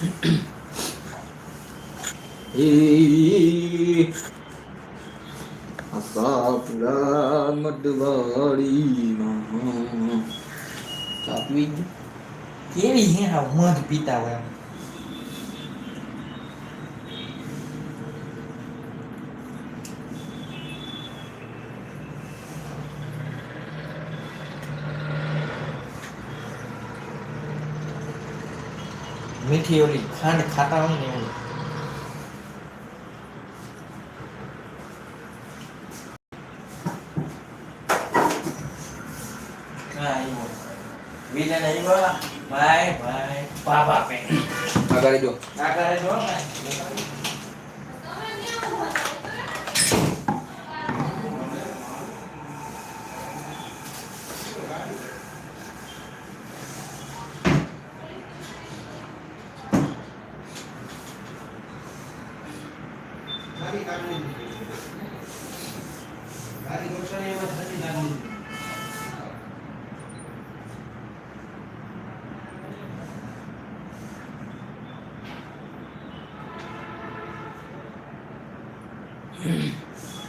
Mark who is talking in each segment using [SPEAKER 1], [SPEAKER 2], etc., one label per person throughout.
[SPEAKER 1] આશાપુરા મડવાડીમાં ચા પીવી ગઈ?
[SPEAKER 2] કેવી હે હા મધ પીતા હોય એમ મીઠી ઓલી ખાંડ ખાતા હોય ને એવું હા
[SPEAKER 3] そう。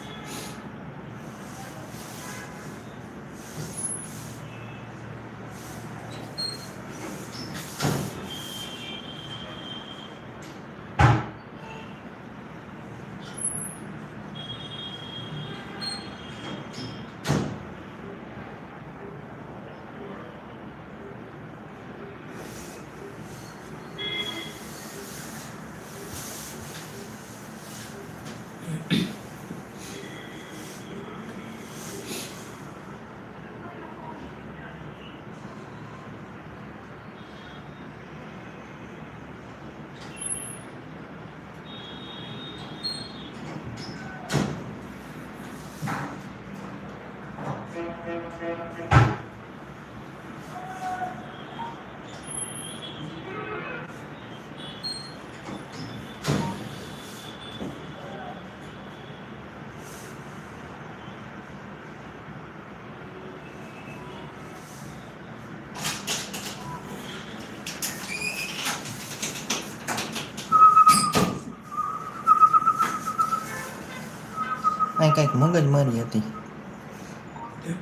[SPEAKER 2] અહીં કંઈક મગજ મારી હતી.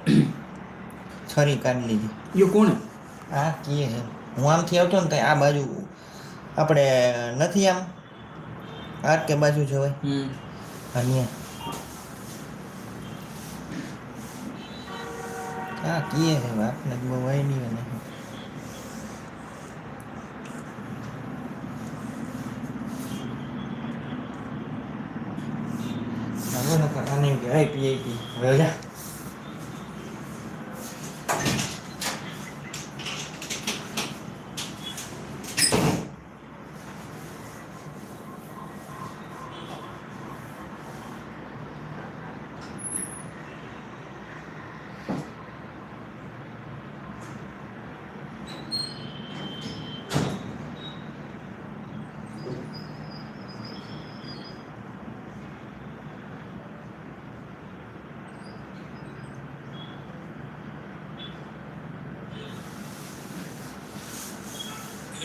[SPEAKER 2] છરી કાઢી લીધી.
[SPEAKER 1] યો કોણ?
[SPEAKER 2] આ કીએ છે. હું આમથી આવતો ને આ બાજુ આપણે નથી આમ. આર કે બાજુ જવાય.
[SPEAKER 1] હમ.
[SPEAKER 2] અને આ કીએ છે આપને બહુ વાય નહીં અને હવે નકર આને કે હે પીએ પી હવે જા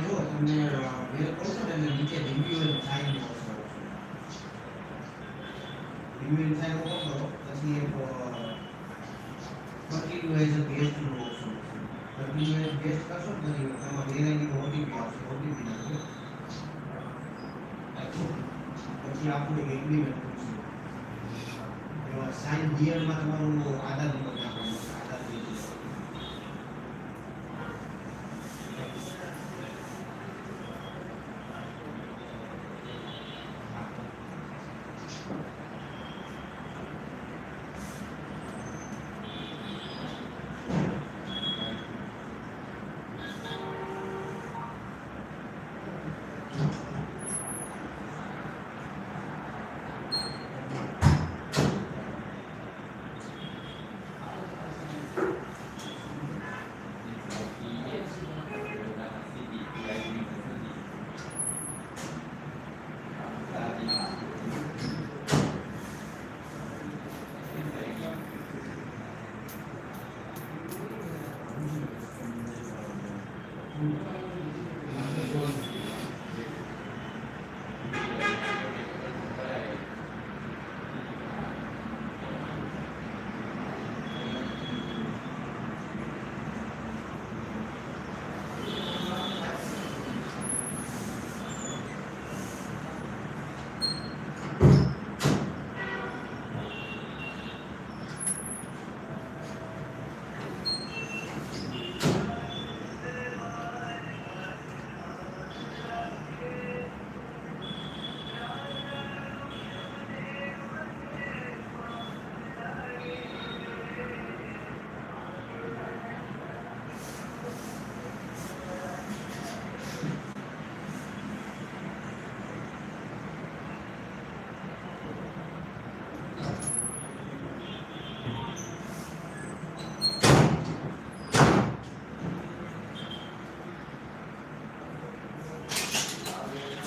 [SPEAKER 3] એમાં જો તમને મેલ કરો છો ને એટલે નીચે એન્ડ સાઇન નો એન્ડ સાઇન ઓપન કરો પછી એક કન્ટિન્યુ એઝ અ ગેસ્ટનું ઓપ્શન કન્ટિન્યુ એઝ ગેસ્ટ કરશો ને પછી એમાં મેલ આઈડી નો ઓટીપી આવશે ઓટીપી નાખો પછી આપણું એગ્રીમેન્ટ કરશું સાઇન હિયરમાં તમારું આધાર નંબર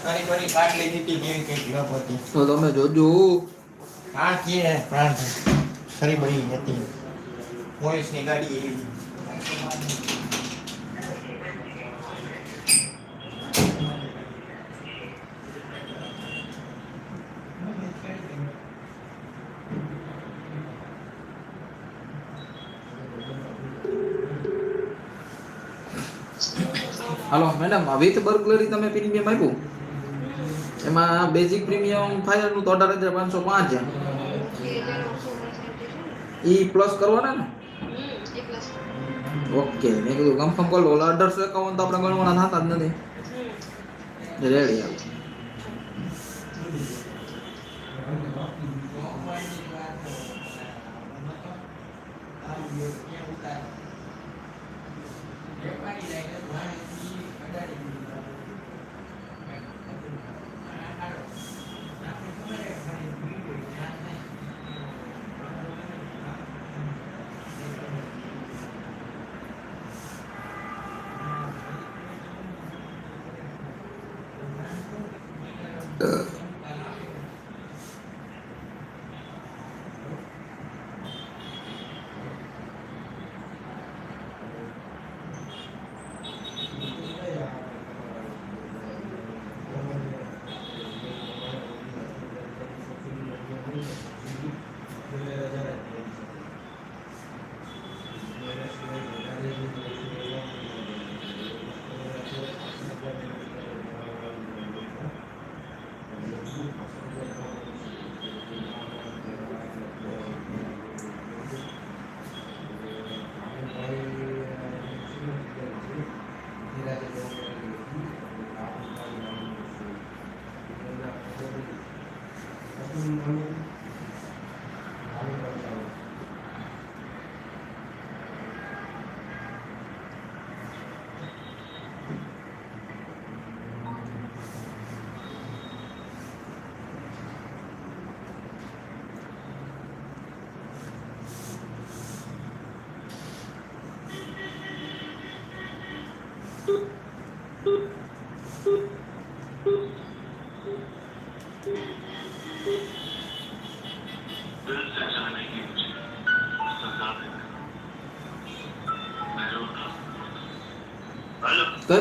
[SPEAKER 2] ફરી ફરી કાટલી દીધી કેવી કંઈક લપ હતી.
[SPEAKER 1] તો તમે જોજો.
[SPEAKER 2] આ કે પ્રાણ હતી. ગાડી
[SPEAKER 1] હાલો મેડમ વિથ બર્ગલરી તમે પ્રીમિયમ આપ્યું? એમાં બેઝિક પ્રીમિયમ ફાયરનું તો અઢાર હજાર પાંચસો પાંચ ઈ પ્લસ કરવાના ને? ઓકે, મેં કીધું કન્ફર્મ કરો ઓલા અઢારસો એકાવન તો આપણે ગણવાના થતા જ નથી. રેડી હાલ.
[SPEAKER 4] હલો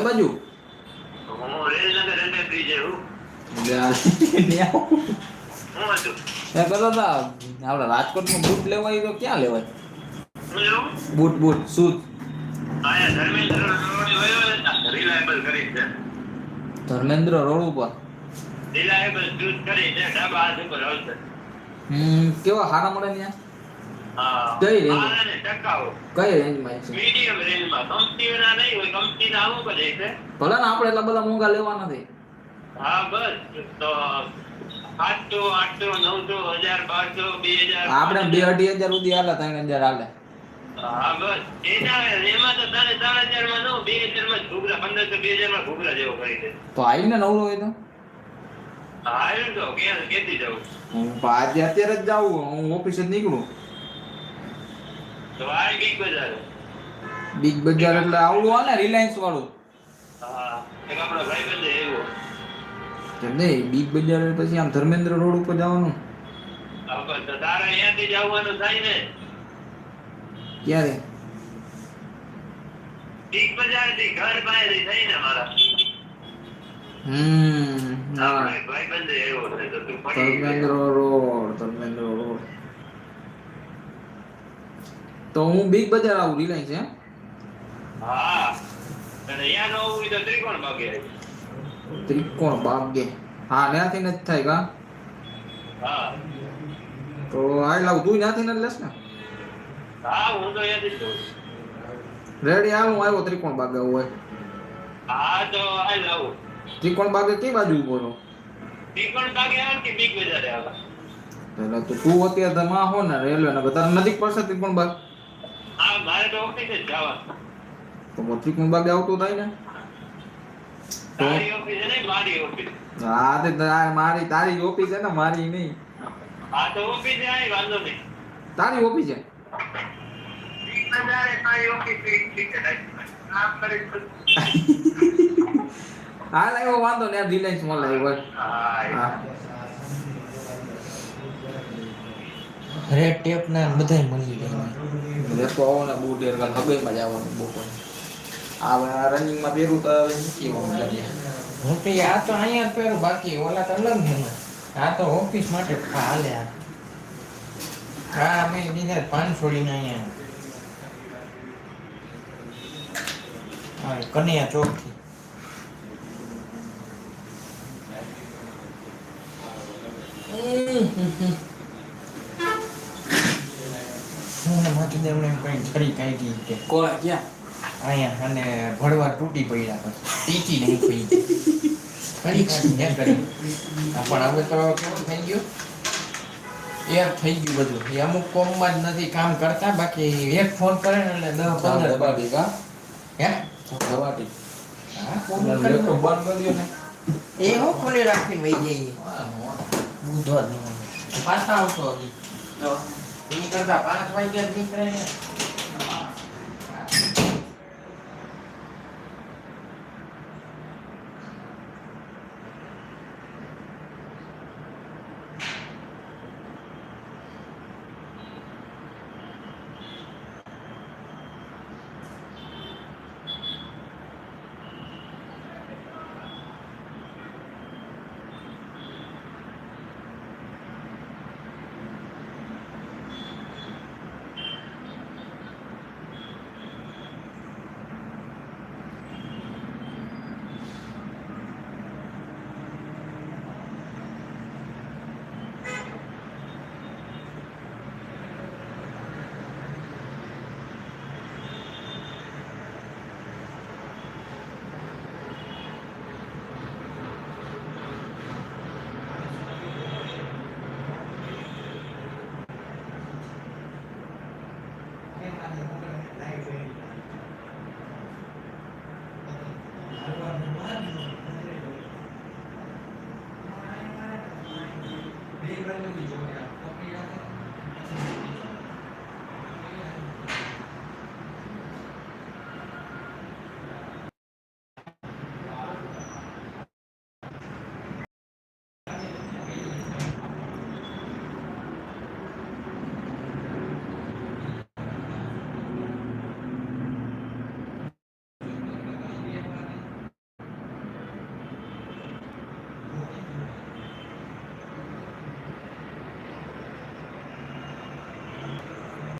[SPEAKER 1] બાજુ
[SPEAKER 4] આપડે રાજકોટ
[SPEAKER 1] મેં બૂટ લેવાય તો ક્યાં લેવાય boot boot shoes
[SPEAKER 4] Dharmendra road
[SPEAKER 1] ઉપર કેવા હારા મળે ત્યાં કઈ
[SPEAKER 4] રેન્જ ને
[SPEAKER 1] રેન્જમાં છે?
[SPEAKER 4] મીડિયમ કંપની કંપનીના નહીં હોય કંપનીના આવું જ છે.
[SPEAKER 1] ભલે ને આપણે એટલા બધા મોંઘા લેવા નથી.
[SPEAKER 4] હા બસ. તો આઠસો આઠસો નવસો હજાર બારસો બે હજાર
[SPEAKER 1] આપણે બે અઢી હજાર સુધી હાલે ત્રણ હજાર હાલે.
[SPEAKER 4] હા બસ. એના એમાં તો તારે ત્રણ હજારમાં નવ બે હજારમાં ઘૂઘરા પંદરસો બે હજારમાં ઘૂઘરા જેવો કરી દે
[SPEAKER 1] તો આવીને નવરો હોય તો?
[SPEAKER 4] હા આવ્યું તો કેતી
[SPEAKER 1] જાઉં. અત્યારે જ જાઉં હું ઓફિસે જ નીકળું.
[SPEAKER 4] બીગ બજાર
[SPEAKER 1] બિગ બજાર એટલે આવડું હાલે રિલાયન્સ વાળું?
[SPEAKER 4] હા એક આપણો ભાઈબંધ છે એવો
[SPEAKER 1] બિગ બજાર પછી આમ ધર્મેન્દ્ર રોડ ઉપર જવાનું?
[SPEAKER 4] તારે અહીંયાથી થાય ને.
[SPEAKER 1] ક્યારે?
[SPEAKER 4] બિગ બજારથી ઘર બહાર થઈને મારા.
[SPEAKER 1] હમ હા.
[SPEAKER 4] ભાઈ ભાઈબંધ એવો છે તો તું
[SPEAKER 1] ધર્મેન્દ્ર રોડ ધર્મેન્દ્ર રોડ. તો હું બિગ બજાર આવું રિલાયન્સ છે
[SPEAKER 4] હા. અહીંયા નો હોવું તો ત્રિકોણ ભાગે
[SPEAKER 1] ત્રિકોણ બાગે હા ત્યાંથી જ થાય કા?
[SPEAKER 4] હા.
[SPEAKER 1] તો આ લાવ તું ત્યાંથી નથી લેસ ને?
[SPEAKER 4] હા હું તો અહીંયાથી છું
[SPEAKER 1] રેડી આવું આવ્યો ત્રિકોણ બાગે હોય.
[SPEAKER 4] હા તો આ લાવ
[SPEAKER 1] ત્રિકોણ બાગે કઈ બાજુ ઊભો રહો?
[SPEAKER 4] ત્રિકોણ બાગે આવે કે બિગ બજારે આવે?
[SPEAKER 1] એટલે તો તું અત્યારે માં હો ને રેલવે ને તારે નજીક પડશે ત્રિકોણ બાગ
[SPEAKER 4] હા મારે તો ઓફિસે જ જવાનું.
[SPEAKER 1] તો હું ત્રિકોણ આવતો થાય ને?
[SPEAKER 4] તારી ઓફિસ નહીં મારી ઓફિસ?
[SPEAKER 1] હા તે મારી તારી ઓફિસ છે ને મારી નહીં.
[SPEAKER 4] હા તો ઓફિસે આવી વાંધો નહીં.
[SPEAKER 1] તારી ઓફિસ છે? હા લાવ્યો વાંધો ને રિલાયન્સમાં લાવ્યો
[SPEAKER 4] હા
[SPEAKER 1] હા
[SPEAKER 2] રેડ ટેપ ને બધાય મળી જાય.
[SPEAKER 1] તો આવો ને બૂટ એર કાલ હગે માં જવાનું બપોર આ રનિંગમાં પહેરું તો હવે મૂકી આવું
[SPEAKER 2] હું તો આ તો અહીંયા જ પહેરું બાકી ઓલા તો અલગ છે આ તો ઓફિસ માટે હાલે આ. હા અમે બીજા પાન ને અહીંયા. હા કન્યા ચોકથી એમને કઈ છરી કાઢી કે
[SPEAKER 1] કોણ ક્યાં?
[SPEAKER 2] અહીંયા અને ભળવા તૂટી પડ્યા પછી. ટીચી નહીં પડી ફરી કાઢી ને કરી. પણ હવે તો કેવું થઈ ગયું? એર થઈ ગયું બધું. એ અમુક કોમમાં જ નથી કામ કરતા બાકી એક ફોન કરે ને એટલે દસ પંદર
[SPEAKER 1] દબાટી કા
[SPEAKER 2] હે?
[SPEAKER 1] દબાટી
[SPEAKER 2] હા, ફોન
[SPEAKER 1] લેપટોપ
[SPEAKER 2] કરે.
[SPEAKER 1] બંધ કરી ને.
[SPEAKER 2] એ હું ખોલી રાખીને વહી જઈએ બુધવાર પાછા આવતો હજી. એ કરતા પાંચ વાગ્યા નીકળે.